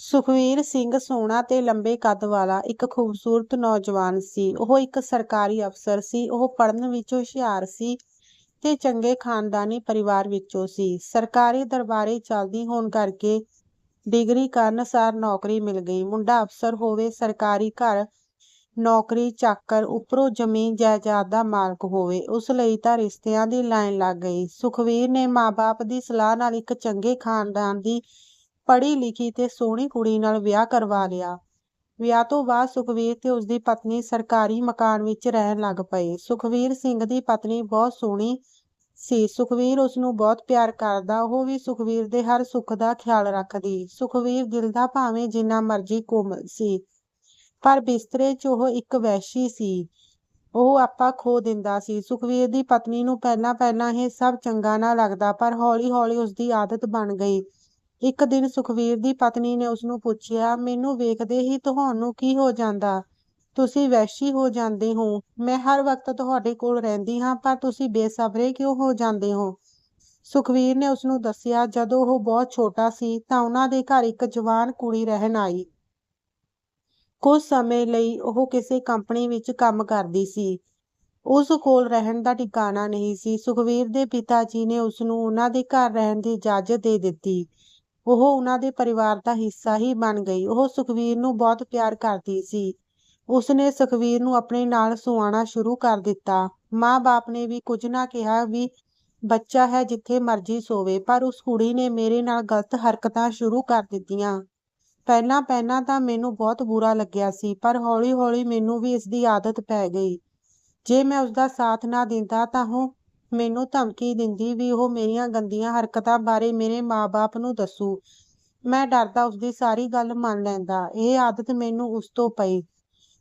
ਸੁਖਵੀਰ ਸਿੰਘ ਸੋਹਣਾ ਤੇ ਲੰਬੇ ਕੱਦ ਵਾਲਾ ਇੱਕ ਖੂਬਸੂਰਤ ਨੌਜਵਾਨ ਸੀ। ਉਹ ਇੱਕ ਸਰਕਾਰੀ ਅਫਸਰ ਸੀ। ਉਹ ਪੜ੍ਹਨ ਵਿੱਚ ਹੁਸ਼ਿਆਰ ਸੀ ਤੇ ਚੰਗੇ ਖ਼ਾਨਦਾਨੀ ਪਰਿਵਾਰ ਵਿੱਚੋਂ ਸੀ। ਸਰਕਾਰੀ ਦਰਬਾਰੇ ਚੱਲਦੀ ਹੋਣ ਕਰਕੇ ਡਿਗਰੀ ਕਰਨ ਸਾਰ ਨੌਕਰੀ ਮਿਲ ਗਈ। ਮੁੰਡਾ ਅਫਸਰ ਹੋਵੇ, ਸਰਕਾਰੀ ਘਰ ਨੌਕਰੀ ਚਾਕਰ, ਉੱਪਰੋਂ ਜ਼ਮੀਨ ਜਾਇਦਾਦ ਦਾ ਮਾਲਕ ਹੋਵੇ, ਉਸ ਲਈ ਤਾਂ ਰਿਸ਼ਤਿਆਂ ਦੀ ਲਾਈਨ ਲੱਗ ਗਈ। ਸੁਖਵੀਰ ਨੇ ਮਾਂ-ਬਾਪ ਦੀ ਸਲਾਹ ਨਾਲ ਇੱਕ ਚੰਗੇ ਖ਼ਾਨਦਾਨ ਦੀ ਪੜ੍ਹੀ-ਲਿਖੀ ਤੇ ਸੋਹਣੀ ਕੁੜੀ ਨਾਲ ਵਿਆਹ ਕਰਵਾ ਲਿਆ। ਵਿਆਹ ਤੋਂ ਬਾਅਦ ਸੁਖਵੀਰ ਤੇ ਉਸਦੀ ਪਤਨੀ ਸਰਕਾਰੀ ਮਕਾਨ ਵਿੱਚ ਰਹਿਣ ਲੱਗ ਪਏ। ਸੁਖਵੀਰ ਸਿੰਘ ਦੀ ਪਤਨੀ ਬਹੁਤ ਸੋਹਣੀ ਸੀ। ਸੁਖਵੀਰ ਉਸਨੂੰ ਬਹੁਤ ਪਿਆਰ ਕਰਦਾ। ਉਹ ਵੀ ਸੁਖਵੀਰ ਦੇ ਹਰ ਸੁੱਖ ਦਾ ਖਿਆਲ ਰੱਖਦੀ। ਸੁਖਵੀਰ ਦਿਲ ਦਾ ਭਾਵੇਂ ਜਿੰਨਾ ਮਰਜ਼ੀ ਕੋਮਲ ਸੀ, ਪਰ ਬਿਸਤਰੇ 'ਚ ਉਹ ਇੱਕ ਵੈਸ਼ੀ ਸੀ। ਉਹ ਆਪਾ ਖੋ ਦਿੰਦਾ ਸੀ। ਸੁਖਵੀਰ ਦੀ ਪਤਨੀ ਨੂੰ ਪਹਿਲਾਂ-ਪਹਿਲਾਂ ਇਹ ਸਭ ਚੰਗਾ ਨਾ ਲੱਗਦਾ, ਪਰ ਹੌਲੀ-ਹੌਲੀ ਉਸਦੀ ਆਦਤ ਬਣ ਗਈ। ਇੱਕ ਦਿਨ ਸੁਖਵੀਰ ਦੀ ਪਤਨੀ ਨੇ ਉਸਨੂੰ ਪੁੱਛਿਆ, "ਮੈਨੂੰ ਵੇਖਦੇ ਹੀ ਤੁਹਾਨੂੰ ਕੀ ਹੋ ਜਾਂਦਾ? ਤੁਸੀਂ ਵੈਸ਼ੀ ਹੋ ਜਾਂਦੇ ਹੋ। ਮੈਂ ਹਰ ਵਕਤ ਤੁਹਾਡੇ ਕੋਲ ਰਹਿੰਦੀ ਹਾਂ, ਪਰ ਤੁਸੀਂ ਬੇਸਬਰੇ ਕਿਉਂ ਹੋ ਜਾਂਦੇ ਹੋ?" ਸੁਖਵੀਰ ਨੇ ਉਸਨੂੰ ਦੱਸਿਆ, ਜਦੋਂ ਉਹ ਬਹੁਤ ਛੋਟਾ ਸੀ ਤਾਂ ਉਹਨਾਂ ਦੇ ਘਰ ਇੱਕ ਜਵਾਨ ਕੁੜੀ ਰਹਿਣ ਆਈ। ਕੁਝ ਸਮੇਂ ਲਈ ਉਹ ਕਿਸੇ ਕੰਪਨੀ ਵਿੱਚ ਕੰਮ ਕਰਦੀ ਸੀ। ਉਸ ਕੋਲ ਰਹਿਣ ਦਾ ਟਿਕਾਣਾ ਨਹੀਂ ਸੀ। ਸੁਖਵੀਰ ਦੇ ਪਿਤਾ ਜੀ ਨੇ ਉਸਨੂੰ ਉਹਨਾਂ ਦੇ ਘਰ ਰਹਿਣ ਦੀ ਇਜਾਜ਼ਤ ਦੇ ਦਿੱਤੀ। ਉਹ ਉਹਨਾਂ ਦੇ ਪਰਿਵਾਰ ਦਾ ਹਿੱਸਾ ਹੀ ਬਣ ਗਈ। ਉਹ ਸੁਖਵੀਰ ਨੂੰ ਬਹੁਤ ਪਿਆਰ ਕਰਦੀ ਸੀ। ਉਸਨੇ ਸੁਖਵੀਰ ਨੂੰ ਆਪਣੇ ਨਾਲ ਸੁਆਉਣਾ ਸ਼ੁਰੂ ਕਰ ਦਿੱਤਾ। ਮਾਂ-ਬਾਪ ਨੇ ਵੀ ਕੁਝ ਨਾ ਕਿਹਾ ਵੀ ਬੱਚਾ ਹੈ, ਜਿੱਥੇ ਮਰਜ਼ੀ ਸੋਵੇ, ਪਰ ਉਸ ਕੁੜੀ ਨੇ ਮੇਰੇ ਨਾਲ ਗਲਤ ਹਰਕਤਾਂ ਸ਼ੁਰੂ ਕਰ ਦਿੱਤੀਆਂ। ਪਹਿਲਾਂ-ਪਹਿਲਾਂ ਤਾਂ ਮੈਨੂੰ ਬਹੁਤ ਬੁਰਾ ਲੱਗਿਆ ਸੀ, ਪਰ ਹੌਲੀ-ਹੌਲੀ ਮੈਨੂੰ ਵੀ ਇਸਦੀ ਆਦਤ ਪੈ ਗਈ। ਜੇ ਮੈਂ ਉਸਦਾ ਸਾਥ ਨਾ ਦਿੰਦਾ ਤਾਂ ਉਹ ਮੈਨੂੰ ਧਮਕੀ ਦਿੰਦੀ ਵੀ ਉਹ ਮੇਰੀਆਂ ਗੰਦੀਆਂ ਹਰਕਤਾਂ ਬਾਰੇ ਮੇਰੇ ਮਾਂ-ਬਾਪ ਨੂੰ ਦੱਸੂ। ਮੈਂ ਡਰਦਾ ਉਸਦੀ ਸਾਰੀ ਗੱਲ ਮੰਨ ਲੈਂਦਾ। ਇਹ ਆਦਤ ਮੈਨੂੰ ਉਸ ਤੋਂ ਪਈ।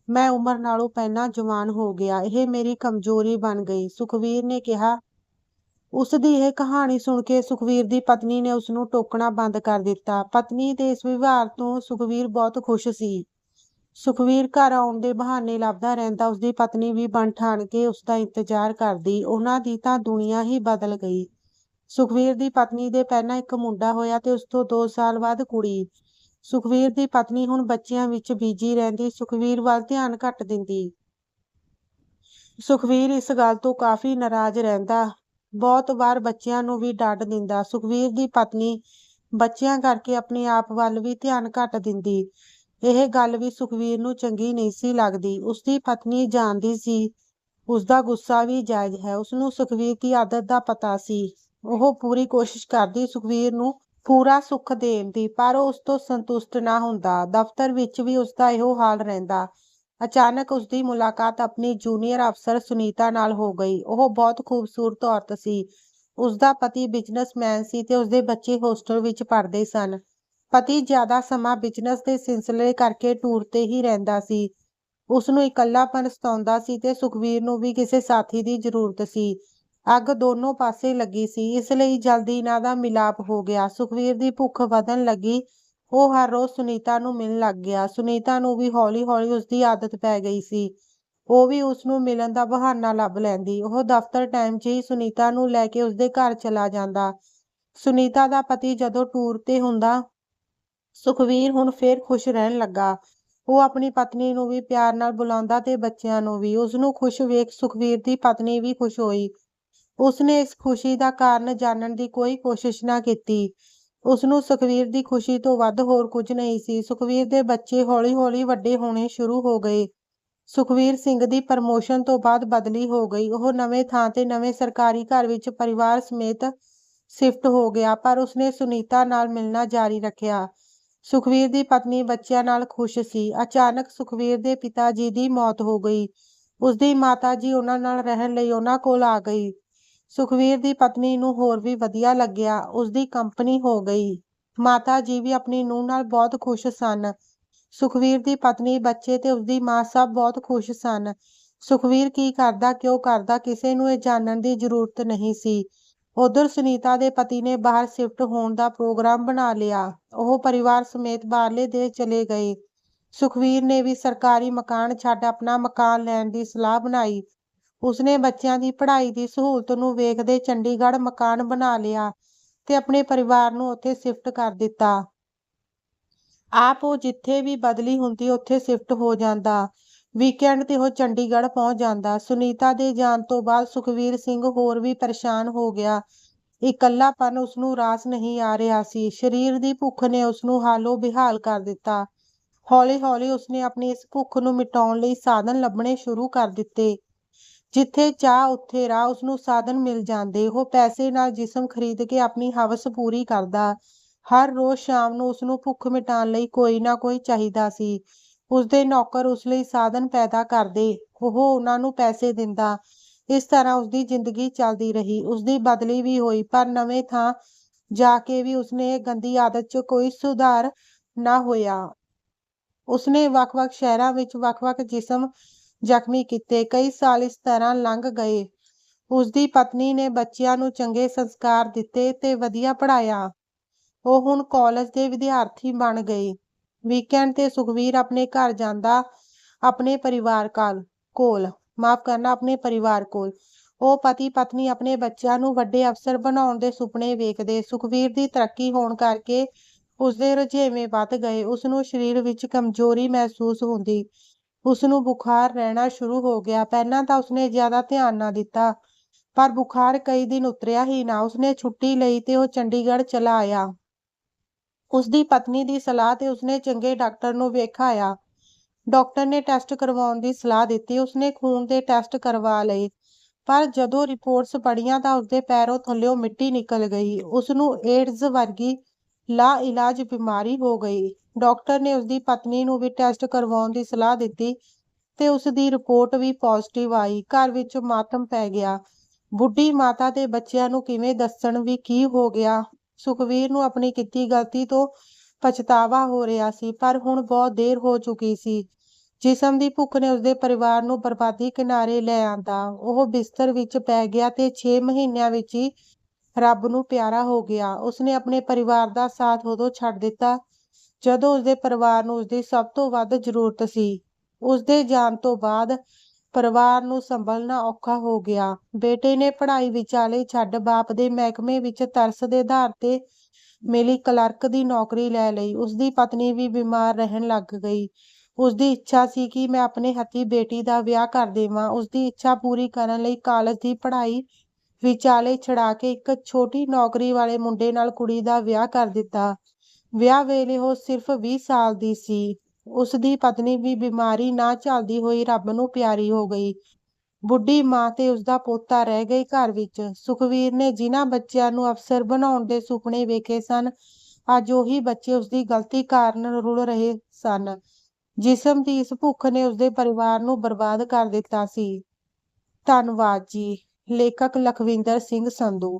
ਮੈਂ ਉਮਰ ਨਾਲੋਂ ਪਹਿਲਾਂ ਜਵਾਨ ਹੋ ਗਿਆ। ਇਹ ਮੇਰੀ ਕਮਜ਼ੋਰੀ ਬਣ ਗਈ, ਸੁਖਵੀਰ ਨੇ ਕਿਹਾ। ਉਸਦੀ ਇਹ ਕਹਾਣੀ ਸੁਣ ਕੇ ਸੁਖਵੀਰ ਦੀ ਪਤਨੀ ਨੇ ਉਸਨੂੰ ਟੋਕਣਾ ਬੰਦ ਕਰ ਦਿੱਤਾ। ਪਤਨੀ ਦੇ ਇਸ ਵਿਵਹਾਰ ਤੋਂ ਸੁਖਵੀਰ ਬਹੁਤ ਖੁਸ਼ ਸੀ। ਸੁਖਵੀਰ ਘਰ ਆਉਣ ਦੇ ਬਹਾਨੇ ਲੱਭਦਾ ਰਹਿੰਦਾ। ਉਸਦੀ ਪਤਨੀ ਵੀ ਬਣ-ਠਣ ਕੇ ਉਸਦਾ ਇੰਤਜ਼ਾਰ ਕਰਦੀ। ਉਹਨਾਂ ਦੀ ਤਾਂ ਦੁਨੀਆ ਹੀ ਬਦਲ ਗਈ। ਸੁਖਵੀਰ ਦੀ ਪਤਨੀ ਦੇ ਪਹਿਲਾਂ ਇੱਕ ਮੁੰਡਾ ਹੋਇਆ ਤੇ ਉਸ ਤੋਂ ਦੋ ਸਾਲ ਬਾਅਦ ਕੁੜੀ। ਸੁਖਵੀਰ ਦੀ ਪਤਨੀ ਹੁਣ ਬੱਚਿਆਂ ਵਿੱਚ ਬੀਜੀ ਰਹਿੰਦੀ, ਸੁਖਵੀਰ ਵੱਲ ਧਿਆਨ ਘੱਟ ਦਿੰਦੀ। ਸੁਖਵੀਰ ਇਸ ਗੱਲ ਤੋਂ ਕਾਫ਼ੀ ਨਾਰਾਜ਼ ਰਹਿੰਦਾ। ਬਹੁਤ ਵਾਰ ਬੱਚਿਆਂ ਨੂੰ ਵੀ ਡਾਂਟ ਦਿੰਦਾ। ਸੁਖਵੀਰ ਦੀ ਪਤਨੀ ਬੱਚਿਆਂ ਕਰਕੇ ਆਪਣੇ ਆਪ ਵੱਲ ਵੀ ਧਿਆਨ ਘੱਟ ਦਿੰਦੀ। ਇਹ ਗੱਲ ਵੀ ਸੁਖਵੀਰ ਨੂੰ ਚੰਗੀ ਨਹੀਂ ਸੀ ਲੱਗਦੀ। ਉਸਦੀ ਪਤਨੀ ਜਾਣਦੀ ਸੀ, ਉਸਦਾ ਗੁੱਸਾ ਵੀ ਜਾਇਜ਼ ਹੈ। ਉਸਨੂੰ ਸੁਖਵੀਰ ਦੀ ਆਦਤ ਦਾ ਪਤਾ ਸੀ। ਉਹ ਪੂਰੀ ਕੋਸ਼ਿਸ਼ ਕਰਦੀ ਸੁਖਵੀਰ ਨੂੰ ਪੂਰਾ ਸੁੱਖ ਦੇਣ ਦੀ, ਪਰ ਉਹ ਉਸ ਤੋਂ ਸੰਤੁਸ਼ਟ ਨਾ ਹੁੰਦਾ। ਦਫ਼ਤਰ ਵਿੱਚ ਵੀ ਉਸਦਾ ਇਹੋ ਹਾਲ ਰਹਿੰਦਾ। ਅਚਾਨਕ ਉਸਦੀ ਮੁਲਾਕਾਤ ਆਪਣੀ ਜੂਨੀਅਰ ਅਫਸਰ ਸੁਨੀਤਾ ਨਾਲ ਹੋ ਗਈ। ਉਹ ਬਹੁਤ ਖੂਬਸੂਰਤ ਔਰਤ ਸੀ। ਉਸਦਾ ਪਤੀ ਬਿਜ਼ਨਸਮੈਨ ਸੀ ਤੇ ਉਸਦੇ ਬੱਚੇ ਹੋਸਟਲ ਵਿੱਚ ਪੜ੍ਹਦੇ ਸਨ। ਪਤੀ ਜ਼ਿਆਦਾ ਸਮਾਂ ਬਿਜ਼ਨਸ ਦੇ ਸਿਲਸਿਲੇ ਕਰਕੇ ਟੂਰ 'ਤੇ ਹੀ ਰਹਿੰਦਾ ਸੀ। ਉਸਨੂੰ ਇਕੱਲਾਪਣ ਸਤਾਉਂਦਾ ਸੀ ਤੇ ਸੁਖਵੀਰ ਨੂੰ ਵੀ ਕਿਸੇ ਸਾਥੀ ਦੀ ਜ਼ਰੂਰਤ ਸੀ। ਅੱਗ ਦੋਨੋਂ ਪਾਸੇ ਲੱਗੀ ਸੀ, ਇਸ ਲਈ ਜਲਦੀ ਇਹਨਾਂ ਦਾ ਮਿਲਾਪ ਹੋ ਗਿਆ। ਸੁਖਵੀਰ ਦੀ ਭੁੱਖ ਵਧਣ ਲੱਗੀ। ਉਹ ਹਰ ਰੋਜ਼ ਸੁਨੀਤਾ ਨੂੰ ਮਿਲਣ ਲੱਗ ਗਿਆ। ਸੁਨੀਤਾ ਨੂੰ ਵੀ ਹੌਲੀ-ਹੌਲੀ ਉਸਦੀ ਆਦਤ ਪੈ ਗਈ ਸੀ। ਉਹ ਵੀ ਉਸਨੂੰ ਮਿਲਣ ਦਾ ਬਹਾਨਾ ਲੱਭ ਲੈਂਦੀ। ਉਹ ਦਫ਼ਤਰ ਟਾਈਮ 'ਚ ਹੀ ਸੁਨੀਤਾ ਨੂੰ ਲੈ ਕੇ ਉਸਦੇ ਘਰ ਚਲਾ ਜਾਂਦਾ। ਸੁਨੀਤਾ ਦਾ ਪਤੀ ਜਦੋਂ ਟੂਰ 'ਤੇ ਹੁੰਦਾ, ਸੁਖਵੀਰ ਹੁਣ ਫੇਰ ਖੁਸ਼ ਰਹਿਣ ਲੱਗਾ। ਉਹ ਆਪਣੀ ਪਤਨੀ ਨੂੰ ਵੀ ਪਿਆਰ ਨਾਲ ਬੁਲਾਉਂਦਾ ਤੇ ਬੱਚਿਆਂ ਨੂੰ ਵੀ। ਉਸਨੂੰ ਖੁਸ਼ ਵੇਖ ਸੁਖਵੀਰ ਦੀ ਪਤਨੀ ਵੀ ਖੁਸ਼ ਹੋਈ। ਉਸਨੇ ਇਸ ਖੁਸ਼ੀ ਦਾ ਕਾਰਨ ਜਾਣਨ ਦੀ ਕੋਈ ਕੋਸ਼ਿਸ਼ ਨਾ ਕੀਤੀ। ਉਸਨੂੰ ਸੁਖਵੀਰ ਦੀ ਖੁਸ਼ੀ ਤੋਂ ਵੱਧ ਹੋਰ ਕੁਝ ਨਹੀਂ ਸੀ। ਸੁਖਵੀਰ ਦੇ ਬੱਚੇ ਹੌਲੀ-ਹੌਲੀ ਵੱਡੇ ਹੋਣੇ ਸ਼ੁਰੂ ਹੋ ਗਏ। ਸੁਖਵੀਰ ਸਿੰਘ ਦੀ ਪ੍ਰਮੋਸ਼ਨ ਤੋਂ ਬਾਅਦ ਬਦਲੀ ਹੋ ਗਈ। ਉਹ ਨਵੇਂ ਥਾਂ ਤੇ ਨਵੇਂ ਸਰਕਾਰੀ ਘਰ ਵਿੱਚ ਪਰਿਵਾਰ ਸਮੇਤ ਸ਼ਿਫਟ ਹੋ ਗਿਆ, ਪਰ ਉਸਨੇ ਸੁਨੀਤਾ ਨਾਲ ਮਿਲਣਾ ਜਾਰੀ ਰੱਖਿਆ। ਸੁਖਵੀਰ ਦੀ ਪਤਨੀ ਬੱਚਿਆਂ ਨਾਲ ਖੁਸ਼ ਸੀ। ਅਚਾਨਕ ਸੁਖਵੀਰ ਦੇ ਪਿਤਾ ਜੀ ਦੀ ਮੌਤ ਹੋ ਗਈ। ਉਸਦੀ ਮਾਤਾ ਜੀ ਉਹਨਾਂ ਨਾਲ ਰਹਿਣ ਲਈ ਉਹਨਾਂ ਕੋਲ ਆ ਗਈ। ਸੁਖਵੀਰ ਦੀ ਪਤਨੀ ਨੂੰ ਹੋਰ ਵੀ ਵਧੀਆ ਲੱਗਿਆ। ਉਸਦੀ ਕੰਪਨੀ ਹੋ ਗਈ। ਮਾਤਾ ਜੀ ਵੀ ਆਪਣੀ ਨੂੰਹ ਨਾਲ ਬਹੁਤ ਖੁਸ਼ ਸਨ। ਸੁਖਵੀਰ ਦੀ ਪਤਨੀ, ਬੱਚੇ ਤੇ ਉਸਦੀ ਮਾਂ ਸਭ ਬਹੁਤ ਖੁਸ਼ ਸਨ। ਸੁਖਵੀਰ ਕੀ ਕਰਦਾ, ਕਿਉਂ ਕਰਦਾ, ਕਿਸੇ ਨੂੰ ਇਹ ਜਾਣਨ ਦੀ ਜ਼ਰੂਰਤ ਨਹੀਂ ਸੀ। ਉਧਰ ਸੁਨੀਤਾ ਦੇ ਪਤੀ ਨੇ ਬਾਹਰ ਸ਼ਿਫਟ ਹੋਣ ਦਾ ਪ੍ਰੋਗਰਾਮ ਬਣਾ ਲਿਆ। ਉਹ ਪਰਿਵਾਰ ਸਮੇਤ ਬਾਹਰਲੇ ਦੇਸ਼ ਚਲੇ ਗਏ। ਸੁਖਵੀਰ ਨੇ ਵੀ ਸਰਕਾਰੀ ਮਕਾਨ ਛੱਡ ਆਪਣਾ ਮਕਾਨ ਲੈਣ ਦੀ ਸਲਾਹ ਬਣਾਈ। ਉਸਨੇ ਬੱਚਿਆਂ ਦੀ ਪੜ੍ਹਾਈ ਦੀ ਸਹੂਲਤ ਨੂੰ ਵੇਖਦੇ ਚੰਡੀਗੜ੍ਹ ਮਕਾਨ ਬਣਾ ਲਿਆ ਤੇ ਆਪਣੇ ਪਰਿਵਾਰ ਨੂੰ ਉੱਥੇ ਸ਼ਿਫਟ ਕਰ ਦਿੱਤਾ। ਆਪ ਉਹ ਜਿੱਥੇ ਵੀ ਬਦਲੀ ਹੁੰਦੀ, ਉੱਥੇ ਸ਼ਿਫਟ ਹੋ ਜਾਂਦਾ ਵੀਕਐਂਡ ਤੇ ਉਹ ਚੰਡੀਗੜ੍ਹ ਪਹੁੰਚ ਜਾਂਦਾ। ਸੁਨੀਤਾ ਦੇ ਜਾਣ ਤੋਂ ਬਾਅਦ ਸੁਖਵੀਰ ਸਿੰਘ ਹੋਰ ਵੀ ਪਰੇਸ਼ਾਨ ਹੋ ਗਿਆ। ਇਕੱਲਾਪਨ ਉਸਨੂੰ ਰਾਸ ਨਹੀਂ ਆ ਰਿਹਾ ਸੀ। ਸਰੀਰ ਦੀ ਭੁੱਖ ਨੇ ਉਸਨੂੰ ਹਾਲੋ ਬਿਹਾਲ ਕਰ ਦਿੱਤਾ। ਹੌਲੀ ਹੌਲੀ ਉਸਨੇ ਆਪਣੀ ਇਸ ਭੁੱਖ ਨੂੰ ਮਿਟਾਉਣ ਲਈ ਸਾਧਨ ਲੱਭਣੇ ਸ਼ੁਰੂ ਕਰ ਦਿੱਤੇ। ਜਿੱਥੇ ਚਾਹ, ਉੱਥੇ ਰਾਹ ਉਸਨੂੰ ਸਾਧਨ ਮਿਲ ਜਾਂਦੇ। ਉਹ ਪੈਸੇ ਨਾਲ ਜਿਸਮ ਖਰੀਦ ਕੇ ਆਪਣੀ ਹਵਸ ਪੂਰੀ ਕਰਦਾ। ਹਰ ਰੋਜ਼ ਸ਼ਾਮ ਨੂੰ ਉਸਨੂੰ ਭੁੱਖ ਮਿਟਾਉਣ ਲਈ ਕੋਈ ਨਾ ਕੋਈ ਚਾਹੀਦਾ ਸੀ। ਉਸਦੇ ਨੌਕਰ ਉਸ ਲਈ ਸਾਧਨ ਪੈਦਾ ਕਰਦੇ। ਉਹ ਉਹਨਾਂ ਨੂੰ ਪੈਸੇ ਦਿੰਦਾ। ਇਸ ਤਰ੍ਹਾਂ ਉਸਦੀ ਜ਼ਿੰਦਗੀ ਚੱਲਦੀ ਰਹੀ। ਉਸਦੀ ਬਦਲੀ ਵੀ ਹੋਈ, ਪਰ ਨਵੇਂ ਥਾਂ ਜਾ ਕੇ ਵੀ ਉਸਨੇ ਇਹ ਗੰਦੀ ਆਦਤ 'ਚ ਕੋਈ ਸੁਧਾਰ ਨਾ ਹੋਇਆ। ਉਸਨੇ ਵੱਖ-ਵੱਖ ਸ਼ਹਿਰਾਂ ਵਿੱਚ ਵੱਖ-ਵੱਖ ਜਿਸਮ ਜ਼ਖਮੀ ਕੀਤੇ। ਕਈ ਸਾਲ ਇਸ ਤਰ੍ਹਾਂ ਲੰਘ ਗਏ। ਉਸਦੀ ਪਤਨੀ ਨੇ ਬੱਚਿਆਂ ਨੂੰ ਚੰਗੇ ਸੰਸਕਾਰ ਦਿੱਤੇ ਤੇ ਵਧੀਆ ਪੜ੍ਹਾਇਆ। ਉਹ ਹੁਣ ਕਾਲਜ ਦੇ ਵਿਦਿਆਰਥੀ ਬਣ ਗਏ। ਵੀਕਐਂਡ ਤੇ ਸੁਖਵੀਰ ਆਪਣੇ ਘਰ ਜਾਂਦਾ ਆਪਣੇ ਪਰਿਵਾਰ ਕਾਲ, ਕੋਲ, ਮਾਫ ਕਰਨਾ ਆਪਣੇ ਪਰਿਵਾਰ ਕੋਲ। ਉਹ ਪਤੀ ਪਤਨੀ ਆਪਣੇ ਬੱਚਿਆਂ ਨੂੰ ਵੱਡੇ ਅਫਸਰ ਬਣਾਉਣ ਦੇ ਸੁਪਨੇ ਵੇਖਦੇ, ਸੁਖਵੀਰ ਦੀ ਤਰੱਕੀ ਹੋਣ ਕਰਕੇ ਉਸਦੇ ਰੁਝੇਵੇਂ ਵੱਧ ਗਏ। ਉਸਨੂੰ ਸਰੀਰ ਵਿੱਚ ਕਮਜ਼ੋਰੀ ਮਹਿਸੂਸ ਹੁੰਦੀ। ਉਸਨੂੰ ਬੁਖਾਰ ਰਹਿਣਾ ਸ਼ੁਰੂ ਹੋ ਗਿਆ। ਪਹਿਲਾਂ ਤਾਂ ਉਸਨੇ ਜ਼ਿਆਦਾ ਧਿਆਨ ਨਾ ਦਿੱਤਾ, ਪਰ ਬੁਖਾਰ ਕਈ ਦਿਨ ਉਤਰਿਆ ਹੀ ਨਾ। ਉਸਨੇ ਛੁੱਟੀ ਲਈ ਤੇ ਉਹ ਚੰਡੀਗੜ੍ਹ ਚਲਾ ਆਇਆ। ਉਸਦੀ ਪਤਨੀ ਦੀ ਸਲਾਹ ਤੇ ਉਸਨੇ ਚੰਗੇ ਡਾਕਟਰ ਨੂੰ ਵੇਖਾਇਆ। ਡਾਕਟਰ ਨੇ ਟੈਸਟ ਕਰਵਾਉਣ ਦੀ ਸਲਾਹ ਦਿੱਤੀ। ਉਸਨੇ ਖੂਨ ਦੇ ਟੈਸਟ ਕਰਵਾ ਲਏ। ਪਰ ਜਦੋਂ ਰਿਪੋਰਟਸ ਪੜੀਆਂ ਤਾਂ ਉਸਦੇ ਪੈਰੋਂ ਥੱਲਿਓਂ ਮਿੱਟੀ ਨਿਕਲ ਗਈ। ਉਸਨੂੰ ਏਡਜ਼ ਵਰਗੀ ਲਾ ਇਲਾਜ ਬਿਮਾਰੀ ਹੋ ਗਈ। ਡਾਕਟਰ ਨੇ ਉਸਦੀ ਪਤਨੀ ਨੂੰ ਵੀ ਟੈਸਟ ਕਰਵਾਉਣ ਦੀ ਸਲਾਹ ਦਿੱਤੀ ਤੇ ਉਸ ਦੀ ਰਿਪੋਰਟ ਵੀ ਪੋਜ਼ਿਟਿਵ ਆਈ। ਘਰ ਵਿੱਚ ਮਾਤਮ ਪੈ ਗਿਆ। ਬੁੱਢੀ ਮਾਤਾ ਦੇ ਬੱਚਿਆਂ ਨੂੰ ਕਿਵੇਂ ਦੱਸਣ ਵੀ ਕੀ ਹੋ ਗਿਆ? ਸੁਖਵੀਰ ਨੂੰ ਆਪਣੀ ਕੀਤੀ ਗਲਤੀ ਤੋਂ ਪਛਤਾਵਾ ਹੋ ਰਿਹਾ ਸੀ, ਪਰ ਹੁਣ ਬਹੁਤ ਦੇਰ ਹੋ ਚੁੱਕੀ ਸੀ। ਜਿਸਮ ਦੀ ਭੁੱਖ ਨੇ ਉਸਦੇ ਪਰਿਵਾਰ ਨੂੰ ਬਰਬਾਦੀ ਕਿਨਾਰੇ ਲੈ ਆਂਦਾ। ਉਹ ਬਿਸਤਰ ਵਿੱਚ ਪੈ ਗਿਆ ਤੇ 6 ਮਹੀਨਿਆਂ ਵਿੱਚ ਹੀ ਰੱਬ ਨੂੰ ਪਿਆਰਾ ਹੋ ਗਿਆ। ਉਸਨੇ ਆਪਣੇ ਪਰਿਵਾਰ ਦਾ ਸਾਥ ਉਦੋਂ ਛੱਡ ਦਿੱਤਾ ਜਦੋਂ ਉਸਦੇ ਪਰਿਵਾਰ ਨੂੰ ਉਸਦੀ ਸਭ ਤੋਂ ਵੱਧ ਜ਼ਰੂਰਤ ਸੀ। ਉਸਦੇ ਜਾਣ ਤੋਂ ਬਾਅਦ ਪਰਿਵਾਰ ਨੂੰ ਸੰਭਲਣਾ ਔਖਾ ਹੋ ਗਿਆ। ਬੇਟੇ ਨੇ ਪੜ੍ਹਾਈ ਵਿਚਾਲੇ ਛੱਡ ਬਾਪ ਦੇ ਮਹਿਕਮੇ ਵਿੱਚ ਤਰਸ ਦੇ ਆਧਾਰ ਤੇ ਮਿਲੀ ਕਲਰਕ ਦੀ ਨੌਕਰੀ ਲੈ ਲਈ। ਉਸਦੀ ਪਤਨੀ ਵੀ ਬਿਮਾਰ ਰਹਿਣ ਲੱਗ ਗਈ। ਉਸਦੀ ਇੱਛਾ ਸੀ ਕਿ ਮੈਂ ਆਪਣੇ ਹੱਥੀਂ ਬੇਟੀ ਦਾ ਵਿਆਹ ਕਰ ਦੇਵਾਂ। ਉਸਦੀ ਇੱਛਾ ਪੂਰੀ ਕਰਨ ਲਈ ਕਾਲਜ ਦੀ ਪੜ੍ਹਾਈ ਵਿਚਾਲੇ ਛਡਾ ਕੇ ਇੱਕ ਛੋਟੀ ਨੌਕਰੀ ਵਾਲੇ ਮੁੰਡੇ ਨਾਲ ਕੁੜੀ ਦਾ ਵਿਆਹ ਕਰ ਦਿੱਤਾ। ਵਿਆਹ ਵੇਲੇ ਉਹ ਸਿਰਫ 20 ਸਾਲ ਦੀ ਸੀ। ਉਸ ਦੀ ਪਤਨੀ ਵੀ ਬਿਮਾਰੀ ਨਾ ਝੱਲਦੀ ਹੋਈ ਰੱਬ ਨੂੰ ਪਿਆਰੀ ਹੋ ਗਈ। ਬੁੱਢੀ ਮਾਂ ਤੇ ਉਸਦਾ ਪੋਤਾ ਰਹਿ ਗਏ ਘਰ ਵਿੱਚ। ਸੁਖਵੀਰ ਨੇ ਜਿਨ੍ਹਾਂ ਬੱਚਿਆਂ ਨੂੰ ਅਫਸਰ ਬਣਾਉਣ ਦੇ ਸੁਪਨੇ ਵੇਖੇ ਸਨ, ਅੱਜ ਉਹੀ ਬੱਚੇ ਉਸਦੀ ਗਲਤੀ ਕਾਰਨ ਰੁਲ ਰਹੇ ਸਨ। ਜਿਸਮ ਦੀ ਇਸ ਭੁੱਖ ਨੇ ਉਸਦੇ ਪਰਿਵਾਰ ਨੂੰ ਬਰਬਾਦ ਕਰ ਦਿੱਤਾ ਸੀ। ਧੰਨਵਾਦ ਜੀ। ਲੇਖਕ ਲਖਵਿੰਦਰ ਸਿੰਘ ਸੰਧੂ।